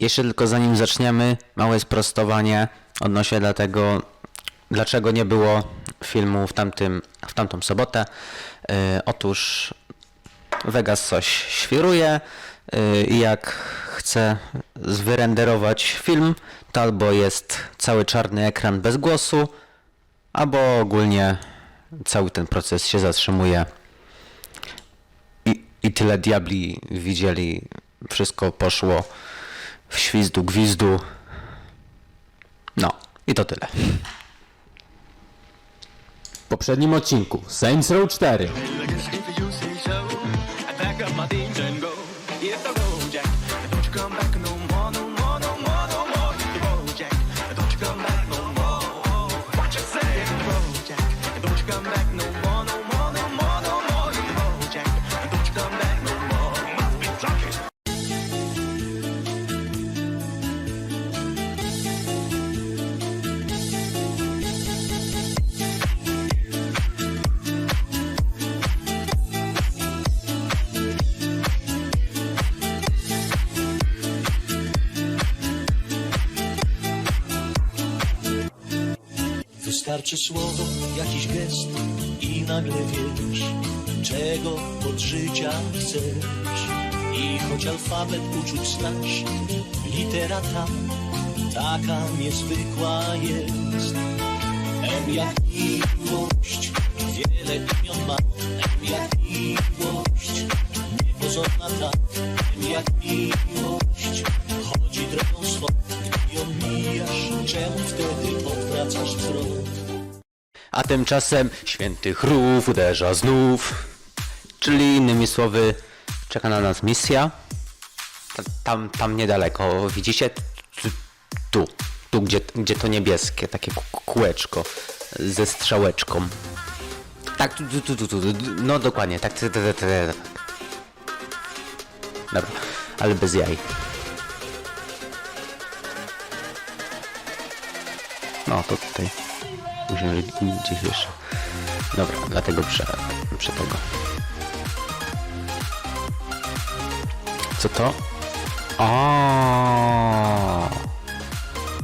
Jeszcze tylko zanim zaczniemy, małe sprostowanie odnośnie dlatego, dlaczego nie było filmu w, tamtym, w tamtą sobotę. Yy, otóż Vegas coś świruje yy, i jak chcę wyrenderować film, to albo jest cały czarny ekran bez głosu, albo ogólnie cały ten proces się zatrzymuje. I, i tyle diabli widzieli, wszystko poszło w świzdu, gwizdu. No, i to tyle. W poprzednim odcinku Saints Row 4 Wystarczy słowo, jakiś gest i nagle wiesz, czego od życia chcesz. I choć alfabet uczuć znasz, litera ta, taka niezwykła jest. M jak miłość, wiele imion ma. M jak miłość, niepozorna ta. M jak miłość, chodzi drogą swą. Gdy ją mijasz, czemu wtedy odwracasz wzrok? A tymczasem święty chrów uderza znów. Czyli innymi słowy, czeka na nas misja. Ta- Tam, tam niedaleko, widzicie? Tu, tu, gdzie, gdzie to niebieskie, takie kółeczko ze strzałeczką. Tak, tu, tu, tu, tu, no dokładnie, tak, tak, tak, tak, tak. Dobra, ale bez jaj. No to tutaj musimy gdzieś jeszcze. Dobra, dlatego prze, prze tego. Co to? O.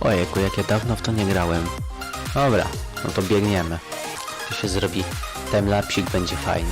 Ojejku, jak ja dawno w to nie grałem. Dobra, no to biegniemy. To się zrobi. Ten lapsik będzie fajnie.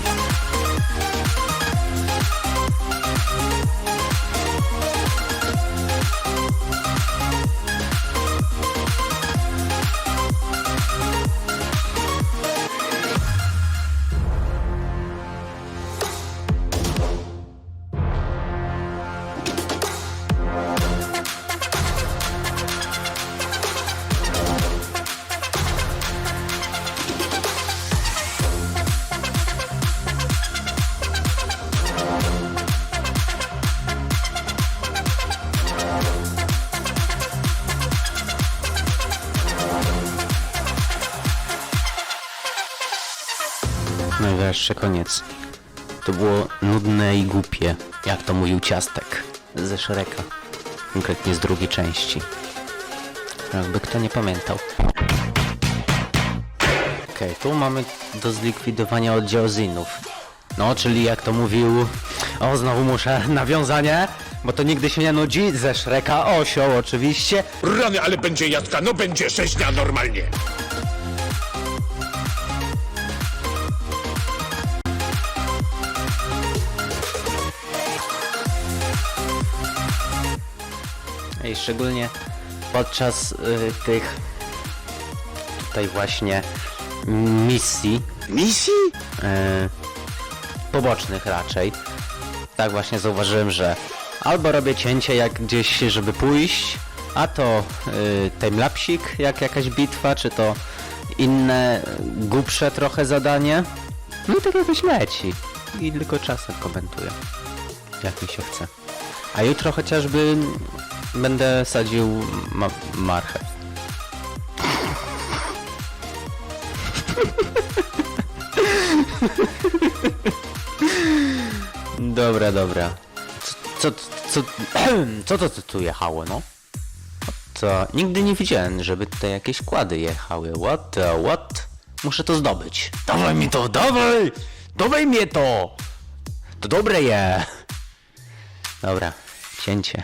Wreszcie koniec. To było nudne i głupie, jak to mówił Ciastek ze Szereka. Konkretnie z drugiej części. Jakby kto nie pamiętał. Okej, tu mamy do zlikwidowania oddział zinów. No, czyli jak to mówił... O, znowu muszę nawiązanie, bo to nigdy się nie nudzi. Ze Szreka osioł oczywiście. Rany, ale będzie jadka, no będzie sześnia normalnie. I szczególnie podczas y, tych tutaj właśnie misji Misji? y, pobocznych raczej. Tak właśnie zauważyłem, że albo robię cięcie jak gdzieś, żeby pójść, a to y, timelapsik jak jakaś bitwa, czy to inne głupsze trochę zadanie. No i tak jakoś leci. I tylko czasem komentuję. Jak mi się chce. A jutro chociażby będę sadził ma marchew. Dobra, dobra. Co, co, co, co to tu jechało, no? To nigdy nie widziałem, żeby tutaj jakieś kłady jechały. What the what? Muszę to zdobyć. Dawaj mi to, dawaj! Dawaj mnie to! To dobre je! Dobra, cięcie.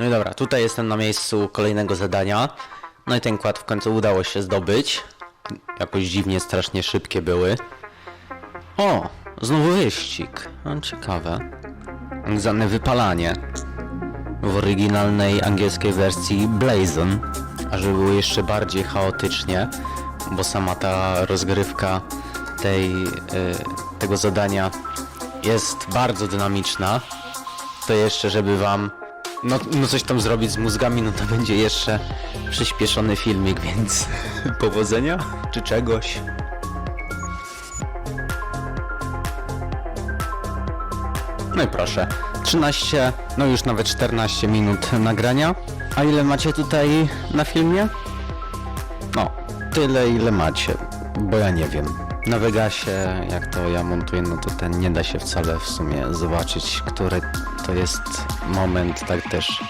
No i dobra, tutaj jestem na miejscu kolejnego zadania. No i ten kład w końcu udało się zdobyć. Jakoś dziwnie, strasznie szybkie były. O, znowu wyścig. No, ciekawe. Zwane wypalanie. W oryginalnej angielskiej wersji Blazon. A żeby było jeszcze bardziej chaotycznie, bo sama ta rozgrywka tej, y, tego zadania jest bardzo dynamiczna, to jeszcze, żeby wam no, no coś tam zrobić z mózgami, no to będzie jeszcze przyspieszony filmik, więc powodzenia czy czegoś. No i proszę, 13, no już nawet 14 minut nagrania. A ile macie tutaj na filmie? No, tyle ile macie, bo ja nie wiem. Na Vegasie, jak to ja montuję, no to ten nie da się wcale w sumie zobaczyć, który to jest moment, tak też,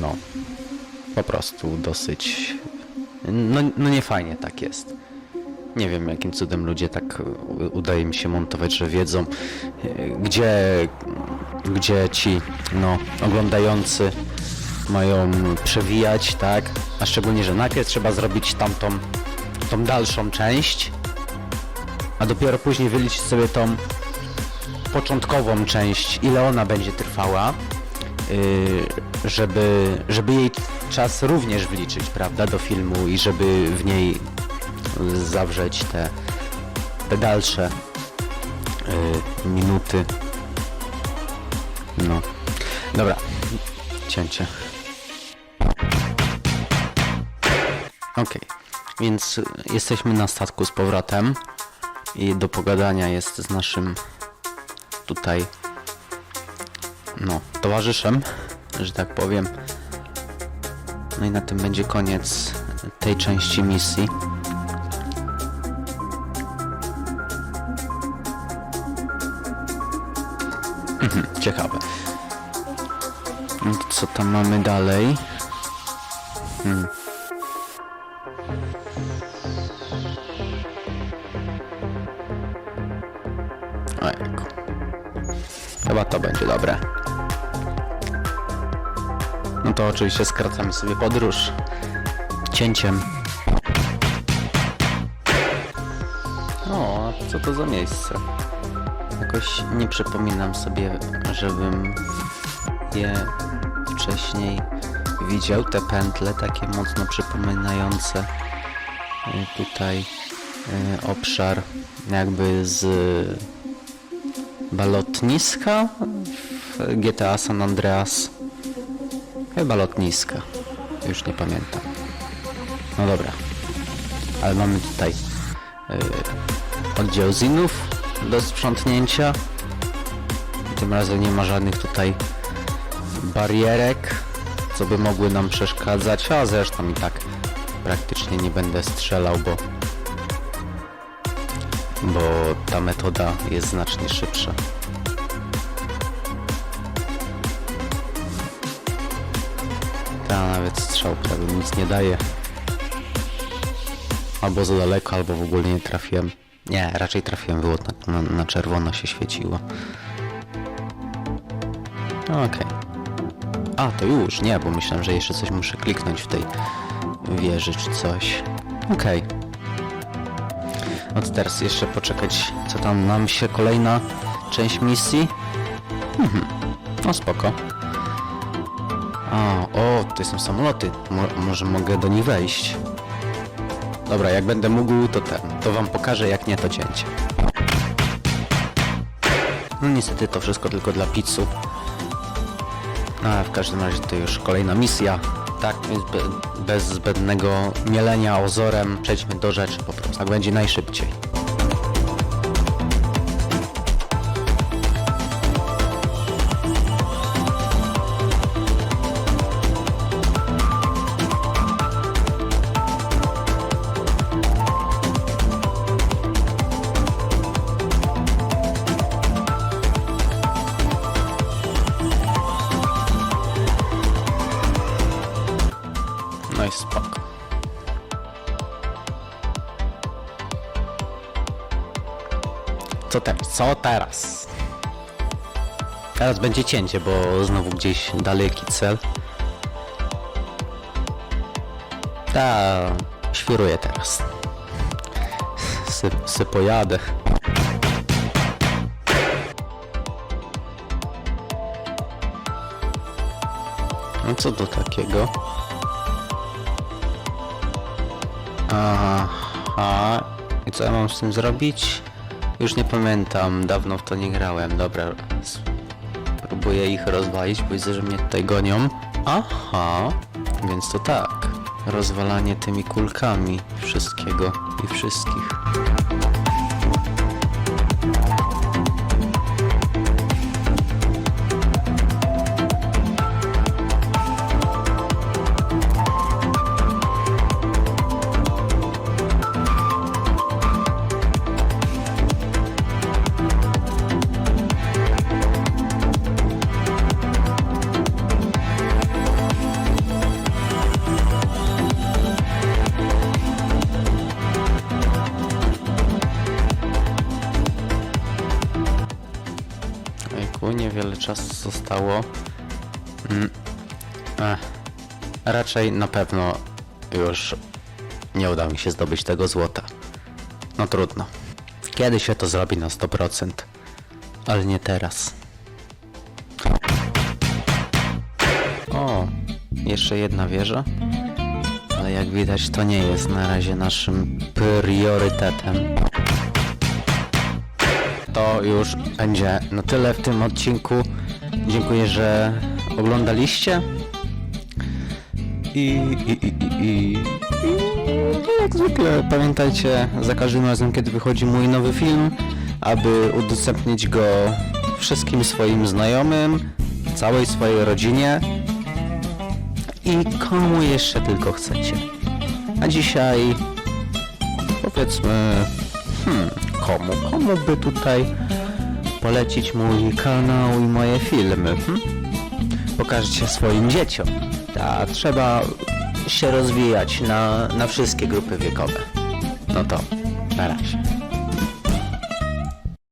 no, po prostu dosyć, no, no nie fajnie tak jest. Nie wiem, jakim cudem ludzie tak udaje mi się montować, że wiedzą, gdzie, gdzie ci, no, oglądający mają przewijać, tak? A szczególnie, że najpierw trzeba zrobić tamtą, tą dalszą część, a dopiero później wyliczyć sobie tą początkową część, ile ona będzie trwała, yy, żeby, żeby jej czas również wliczyć, prawda, do filmu i żeby w niej zawrzeć te, te dalsze yy, minuty. No. Dobra. Cięcie. Okej. Więc y, jesteśmy na statku z powrotem i do pogadania jest z naszym tutaj no, towarzyszem, że tak powiem. No i na tym będzie koniec tej części misji. Mhm, ciekawe. No Co tam mamy dalej? Hmm. Chyba to będzie dobre. No to oczywiście skracamy sobie podróż cięciem. O, co to za miejsce? Jakoś nie przypominam sobie, żebym je wcześniej widział. Te pętle takie mocno przypominające y, tutaj y, obszar jakby z balotniska w GTA San Andreas. Chyba lotniska. Już nie pamiętam. No dobra. Ale mamy tutaj y, oddział zinów do sprzątnięcia. Tym razem nie ma żadnych tutaj barierek, co by mogły nam przeszkadzać, a zresztą i tak praktycznie nie będę strzelał, bo bo ta metoda jest znacznie szybsza. Ta nawet strzał prawie nic nie daje. Albo za daleko, albo w ogóle nie trafiłem. Nie, raczej trafiłem, było na, na, na czerwono się świeciło. Okej. A, to już, nie, bo myślałem, że jeszcze coś muszę kliknąć w tej wieży czy coś. Okej. To teraz jeszcze poczekać, co tam nam się kolejna część misji. Mhm. No spoko. A, o, to są samoloty. Mo może mogę do nich wejść. Dobra, jak będę mógł, to ten, to wam pokażę, jak nie to cięcie. No niestety to wszystko tylko dla pizzu. A w każdym razie to już kolejna misja. Tak, więc be, bez zbędnego mielenia ozorem przejdźmy do rzeczy po prostu. Tak będzie najszybciej. Co? Co teraz? Teraz będzie cięcie, bo znowu gdzieś daleki cel. Ta, świruję teraz. Sy, sy pojadę. No co to takiego? Aha. I co ja mam z tym zrobić? Już nie pamiętam, dawno w to nie grałem. Dobra, próbuję ich rozwalić, bo widzę, że mnie tutaj gonią. Aha, więc to tak. Rozwalanie tymi kulkami wszystkiego i wszystkich. Zostało. Mm. Raczej na pewno już nie uda mi się zdobyć tego złota. No trudno. Kiedy się to zrobi na 100%? Ale nie teraz. O, jeszcze jedna wieża. Ale jak widać to nie jest na razie naszym priorytetem to już będzie na tyle w tym odcinku. Dziękuję, że oglądaliście. I, i, i, i, i, jak zwykle pamiętajcie za każdym razem, kiedy wychodzi mój nowy film, aby udostępnić go wszystkim swoim znajomym, całej swojej rodzinie i komu jeszcze tylko chcecie. A dzisiaj powiedzmy Hmm, komu? Komu by tutaj polecić mój kanał i moje filmy? Hmm? Pokażcie swoim dzieciom. Ta, trzeba się rozwijać na, na wszystkie grupy wiekowe. No to, na razie.